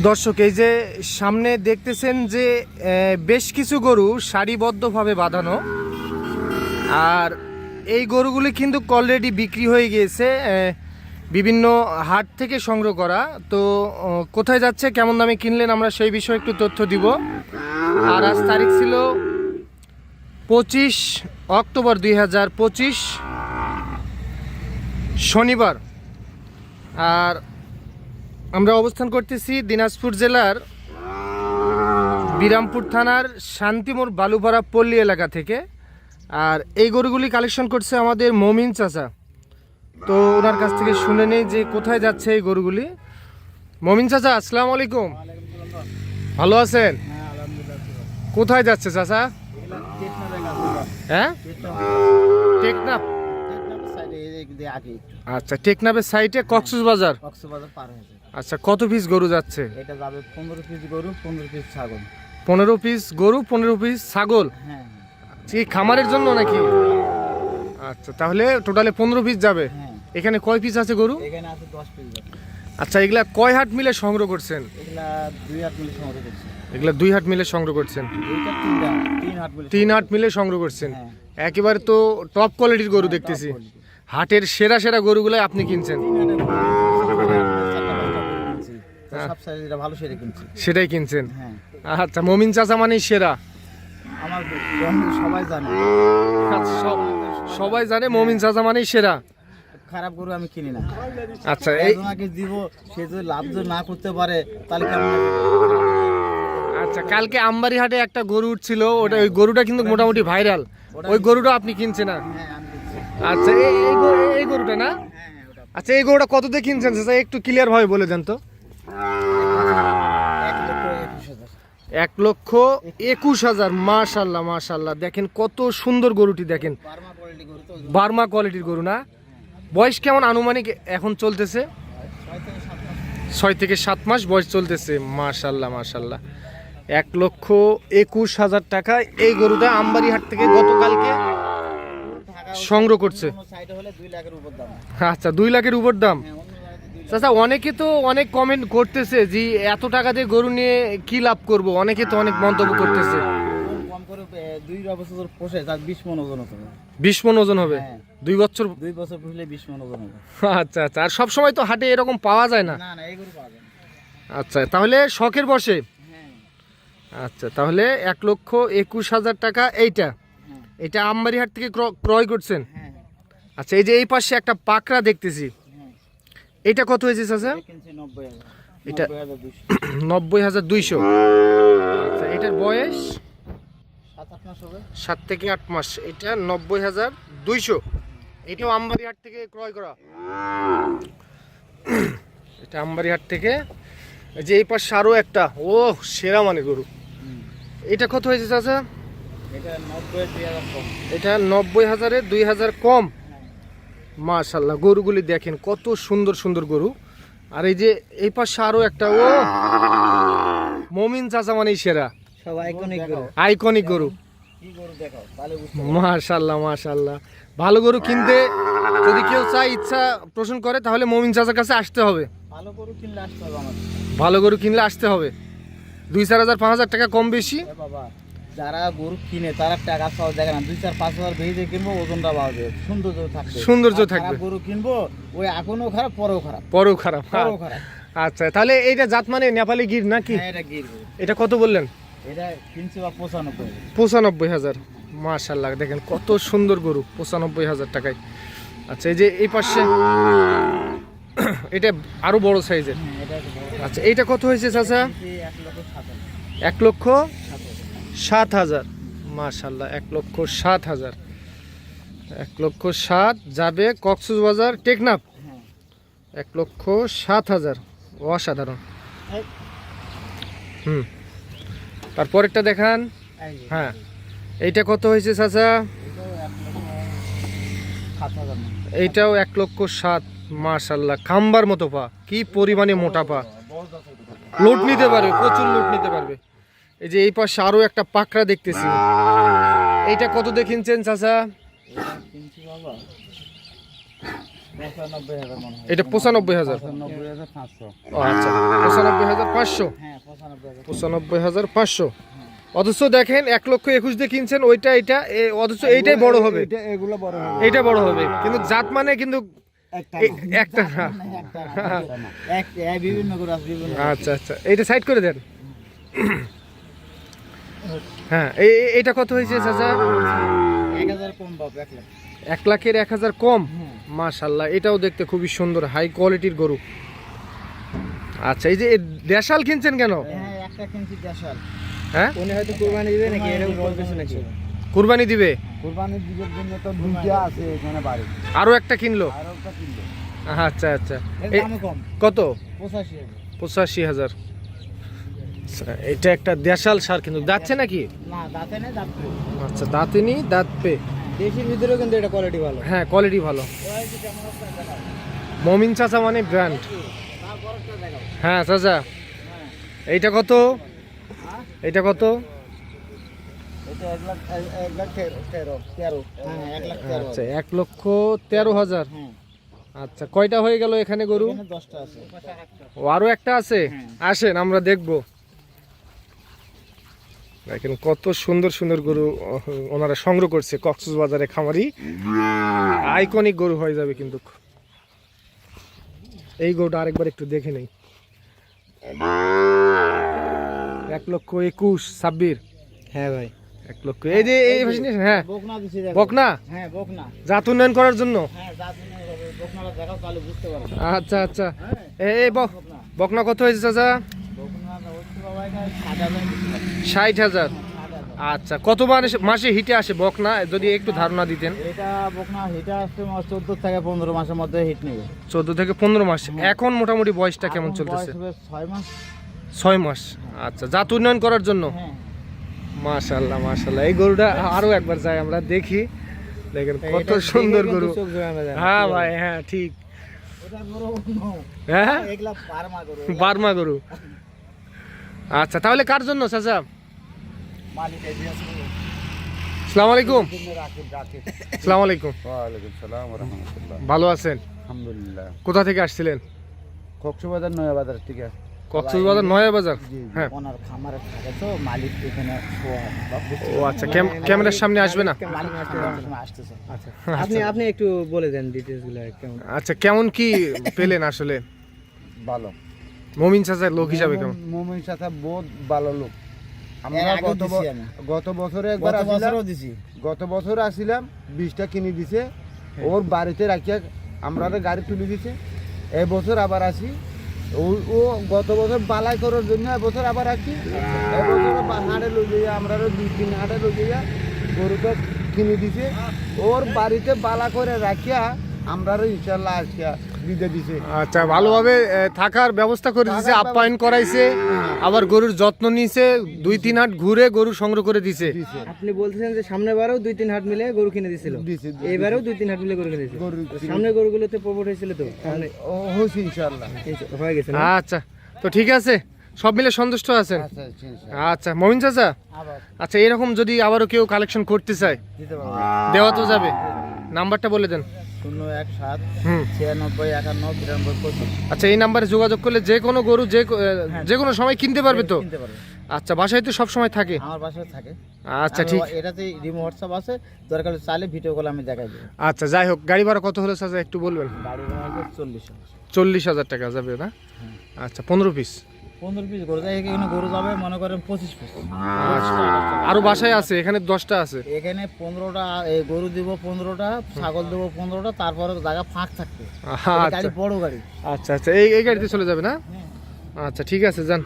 দর্শক, এই যে সামনে দেখতেছেন যে বেশ কিছু গরু সারিবদ্ধভাবে বাঁধানো। আর এই গরুগুলি কিন্তু অলরেডি বিক্রি হয়ে গিয়েছে বিভিন্ন হাট থেকে সংগ্রহ করা। তো কোথায় যাচ্ছে, কেমন দামে কিনলেন, আমরা সেই বিষয়ে একটু তথ্য দিব। আর আজ তারিখ ছিল পঁচিশ অক্টোবর দুই হাজার পঁচিশ, শনিবার। আর আমরা অবস্থান করতেছি দিনাজপুর জেলার বিরামপুর থানার শান্তিমোড় বালুপাড়া পল্লী এলাকা থেকে। আর এই গরুগুলি কালেকশন করছে আমাদের মমিন চাচা। তো ওনার কাছ থেকে শুনে নেই যে কোথায় যাচ্ছে এই গরুগুলি। মমিন চাচা আসসালামু আলাইকুম। ভালো আছেন? কোথায় যাচ্ছে চাচা? হ্যাঁ? আচ্ছা টেকনাফের সাইটে কক্সবাজার? আচ্ছা কত পিস গরু যাচ্ছে? এটা যাবে পনেরো পিস গরু পনেরো পিস ছাগল। পনেরো পিস গরু পনেরো পিস ছাগল? হ্যাঁ। কি খামারের জন্য নাকি? আচ্ছা তাহলে টোটালে পনেরো পিস যাবে। হ্যাঁ। এখানে কয় পিস আছে গরু? এখানে আছে দশ পিস আচ্ছা এগুলা কয় হাট মিলে সংগ্রহ করছেন? এগুলা দুই হাট মিলে সংগ্রহ করছে। এগুলা দুই হাট মিলে সংগ্রহ করছেন? তিন হাট মিলে সংগ্রহ করছেন? হ্যাঁ। একেবারে তো টপ কোয়ালিটির গরু দেখতেছি। হাটের সেরা সেরা গরুগুলো আপনি কিনছেন। হ্যাঁ। সেটাই কিনছেন? হ্যাঁ। আচ্ছা মমিন চাচা মানেই সেরা। সবাই জানে। আচ্ছা, সব- সবাই জানে মমিন চাচা মানেই সেরা। খারাপ গরু আমি কিনি না। আচ্ছা এই দিব সে যদি লাভ যদি না করতে পারে তাহলে আচ্ছা কালকে আমবাড়ি হাটে একটা গরু উঠছিল ওটা ওই গরুটা কিন্তু মোটামুটি ভাইরাল। ওই গরুটা আপনি কিনছেন না হ্যাঁ আচ্ছা এই এই গরু- এই গরুটা না? আচ্ছা এই গরুটা কত দিয়ে কিনছেন চাচা একটু ক্লিয়ার ভাবে বলে দেন তো। এক লক্ষ একুশ হাজার। মাশাল্লাহ মাশাল্লাহ। দেখেন কত সুন্দর গরুটি দেখেন। বার্মা কোয়ালিটির গরু না? বয়স কেমন আনুমানিক এখন চলতেছে? ছয় থেকে সাত মাস বয়স চলতেছে মাশাল্লাহ মাশাল্লাহ। এক লক্ষ একুশ হাজার টাকা। এই গরুটা আমবাড়ি হাট থেকে গতকালকে সংগ্রহ করছে। কোনো সাইডে হলে দুই লাখের উপর দাম। আচ্ছা দুই লাখের উপর দাম। হ্যাঁ চাচা অনেকে তো অনেক কমেন্ট করতেছে যে এত টাকা দিয়ে গরু নিয়ে কি লাভ করব? অনেকে তো অনেক মন্তব্য করতেছে। বিশ মন ওজন হবে। হ্যাঁ। দুই বছর দুই বছর পুষলে বিশ মন ওজন হবে। আচ্ছা আচ্ছা। আর সব সময় তো হাটে এরকম পাওয়া যায় না। আচ্ছা তাহলে শখের বসে। হ্যাঁ। আচ্ছা তাহলে এক লক্ষ একুশ হাজার টাকা এইটা। হ্যাঁ এটা আমবাড়ি হাট থেকে ক্র- ক্রয় করছেন? আচ্ছা এই যে এই পাশে একটা পাকড়া দেখতেছি। এটা কত হয়েছে চাচা? এটা নব্বই হাজার। দুইশো। আচ্ছা এটার বয়স? সাত থেকে আট মাস। এটা নব্বই হাজার দুইশো। এটাও আমবাড়ি হাট থেকে ক্রয় করা। এটা আমবাড়ি হাট থেকে। এই যে এই পাশে আরও একটা। ও সেরা মানে গরু। এটা কত হয়েছে চাচা? এটা নব্বই হাজার দুই হাজার কম। মাশাল্লাহ গরুগুলি দেখেন কত সুন্দর সুন্দর গরু। আর এই যে এই পাশে আরও একটা ও! মমিন চাচা মানেই সেরা। আইকনিক গরু। মাশাল্লাহ মাশাল্লাহ ভালো গরু কিনতে যদি কেউ চায় ইচ্ছা পোষণ করে তাহলে মমিন চাচার কাছে আসতে হবে। ভালো গরু কিনলে আসতে হবে দুই চার হাজার পাঁচ হাজার টাকা কম বেশি। যারা গরু কিনে তারা টাকা সহজ দেখে না। দুই চার পাঁচ হাজার ভেজে কিনবো ওজনটা বাড়বে সৌন্দর্য থাকবে। সৌন্দর্য থাকবে। গরু কিনবো ওই এখনও খারাপ পরেও খারাপ। পরেও খারাপ পরেও খারাপ। আচ্ছা তাহলে এইটা জাত মানে নেপালি গির নাকি? হ্যাঁ এটা গির। এটা কত বললেন? এটা কিনছে বা পঁচানব্বই পঁচানব্বই হাজার। মাশাল্লাহ দেখেন কত সুন্দর গরু পঁচানব্বই হাজার টাকায়। আচ্ছা এই যে এই পাশে এটা আরও বড় সাইজের। হ্যাঁ। আচ্ছা এইটা কত হয়েছে চাচা? এক লক্ষ সাত হাজার। মাশাল্লাহ, এক লক্ষ সাত হাজার। এক লক্ষ সাত যাবে কক্সবাজার টেকনাফ। এক লক্ষ সাত হাজার। অসাধারণ। হুম। তারপরেরটা দেখান। হ্যাঁ। এইটা কত হয়েছে চাচা। এইটাও এক লক্ষ সাত। মাশাল্লাহ, খাম্বার মতো পা। কি পরিমাণে মোটা পা। লোড নিতে পারবে, প্রচুর লোড নিতে পারবে। এই যে এই পাশে আরও একটা পাকড়া দেখতেছি। এইটা কত দিয়ে কিনছেন চাচা? এটা পঁচানব্বই হাজার। এটা আচ্ছা পঁচানব্বই হাজার পাঁচশো। পঁচানব্বই হাজার পাঁচশো। অথচ দেখেন এক লক্ষ একুশ দিয়ে কিনছেন ওইটা এটা অথচ এইটাই বড় হবে। এটা বড় হবে। এইটা বড় হবে। কিন্তু জাত মানে কিন্তু একটা আচ্ছা আচ্ছা। এইটা সাইড করে দেন। হ্যাঁ এই এই- কত হয়েছে চাচা? এক হাজার এক লাখের এক হাজার কম। মাশাল্লাহ এটাও দেখতে খুবই সুন্দর হাই কোয়ালিটির গরু। আচ্ছা এই যে দেশাল কিনছেন কেন? হ্যাঁ একটা কিনছি দেশাল। হ্যাঁ? উনি হয়তো কুরবানি দিবে নাকি নাকি? কুরবানি দিবে। কুরবানির দিকের জন্য তো দুইটা আছে এখানে বাড়ি। আরও একটা কিনলো? আর একটা কিনলো। আচ্ছা আচ্ছা। এই- কত? পঁচাশি হাজার। পঁচাশি হাজার। আচ্ছা, এটা একটা দেশাল সার কিন্তু যাচ্ছে নাকি? না দাঁতে নেই দাঁত আচ্ছা দাঁতিনি দাঁত পে দেশির ভিতরেও কিন্তু এটা কোয়ালিটি ভালো। হ্যাঁ কোয়ালিটি ভালো। মমিন চাচা মানে ব্র্যান্ড হ্যাঁ চাচা। এইটা কত? এইটা কত? হ্যাঁ লাখ তেরো। আচ্ছা এক লক্ষ তেরো হাজার। হ্যাঁ। আচ্ছা কয়টা হয়ে গেল এখানে গরু? ও আরও একটা আছে? হ্যাঁ। আসেন আমরা দেখব। দেখেন কত সুন্দর সুন্দর গরু ওনারা সংগ্রহ করছে কক্সবাজারে খামারি। আইকনিক গরু হয়ে যাবে কিন্তু। এই গরুটা আরেকবার একটু দেখে নেই। এক লক্ষ একুশ ছাব্বির হ্যাঁ ভাই। এক লক্ষ এই যে এই ভাষা হ্যাঁ। বকনা বকনা? হ্যাঁ জাত উন্নয়ন করার জন্য? হ্যাঁ আচ্ছা আচ্ছা। এই এই বক- বকনা কত হয়েছে চাচা? ষাট হাজার। আচ্ছা কত মাসে মাসে হিটে আসে বকনা? যদি একটু ধারণা দিতেন। এটা বকনা হিটা আসতে চোদ্দ থেকে পনেরো মাসের মধ্যে হিট নেবে। চোদ্দ থেকে মাস। এখন মোটামুটি বয়সটা কেমন চলতেছে? বয়স হবে ছয় মাস। ছয় মাস। আচ্ছা জাত উন্নয়ন করার জন্য? হ্যাঁ। মাশাল্লাহ মাশাল্লাহ এই গরুটা আরও একবার যাই আমরা দেখি। দেখেন কত সুন্দর গরু। হ্যাঁ ভাই হ্যাঁ ঠিক। হ্যাঁ? গরু। বার্মা গরু। আচ্ছা তাহলে কার জন্য চাচা। সালাম আলাইকুম। সালাম ভালো আছেন? আলহামদুলিল্লাহ। কোথা থেকে আসছিলেন? কক্সবাজার নয়া বাজার থেকে। কক্সবাজার নয়া বাজার। হ্যাঁ। ওনার খামারে থাকে তো মালিক এখানে শোয়া। সব বুঝতে ও আচ্ছা ক্যামেরার সামনে আসবে না? আচ্ছা। আপনি আপনি একটু বলে দেন ডিটেইলসগুলো কেমন? আচ্ছা কেমন কি পেলেন আসলে? ভালো। মমিন চাচার লোক হিসাবে কেমন? মোমিন সাথে বহুত ভালো লোক। আমরা গত। গত বছরে একবার দিছি। গত বছর আসছিলাম বীজটা কিনে দিছে। ওর বাড়িতে রাখিয়া আমরা গাড়ি তুলে দিছে। এই বছর আবার আসি। ও ও গত বছর বালাই করার জন্য এবছর আবার আসি। এবছর বা- হাটে লই যাইয়া আমরা দুই তিন হাটে লই যাইয়া গরুটা কিনে দিছে। ওর বাড়িতে বালা করে রাখিয়া আমরা ইনশাল্লাহ আজকে দিছে। আচ্ছা ভালোভাবে থাকার ব্যবস্থা করে দিছে আপ্যায়ন করাইছে আবার গরুর যত্ন নিছে দুই তিন হাট ঘুরে গরু সংগ্রহ করে দিছে। আপনি বলতেছেন যে সামনের বারেও দুই তিন হাট মিলে গরু কিনে দিছিল। দিছে এইবারেও দুই তিন হাট মিলে গরু কিনে দিছিল গরু সামনে গরুগুলোতে প্রবট হয়েছিল তো? মানে হয়েছে ইনশাল্লাহ হয়ে গেছে আচ্ছা তো ঠিক আছে সব মিলে সন্তুষ্ট আছেন? আচ্ছা ইনশাল্লাহ আচ্ছা মমিন চাচা? আচ্ছা এরকম যদি আবারও কেউ কালেকশন করতে চায় দেওয়া তো যাবে। নাম্বারটা বলে দেন। শূন্য এক সাত ছিয়ানব্বই একান্ন বিরানব্বই পঁচিশ। আচ্ছা এই নাম্বারে যোগাযোগ করলে যে কোনো গরু যে যে কোনো সময় কিনতে পারবে তো? কিনতে পারবে। আচ্ছা বাসায় তো সব সময় থাকে? আমার বাসায় থাকে। আচ্ছা ঠিক। এটাতে রিমো হোয়াটসঅ্যাপ আছে দরকার হলে চাইলে ভিডিও কল আমি দেখাই দেবো। আচ্ছা যাই হোক গাড়ি ভাড়া কত হলো চাচা একটু বলবেন? গাড়ি ভাড়া চল্লিশ চল্লিশ হাজার টাকা যাবে না? আচ্ছা পনেরো পিস পনেরো পিস গরু। যায় এখানে গরু যাবে মনে করেন পঁচিশ পিস। আরও বাসায় আছে এখানে দশটা আছে? এখানে পনেরোটা গরু দিব পনেরোটা ছাগল দেবো পনেরোটা তারপরে জায়গা ফাঁক থাকবে। আচ্ছা। গাড়ি বড় গাড়ি। আচ্ছা আচ্ছা। এই এই গাড়িতে চলে যাবে না? আচ্ছা ঠিক আছে যান।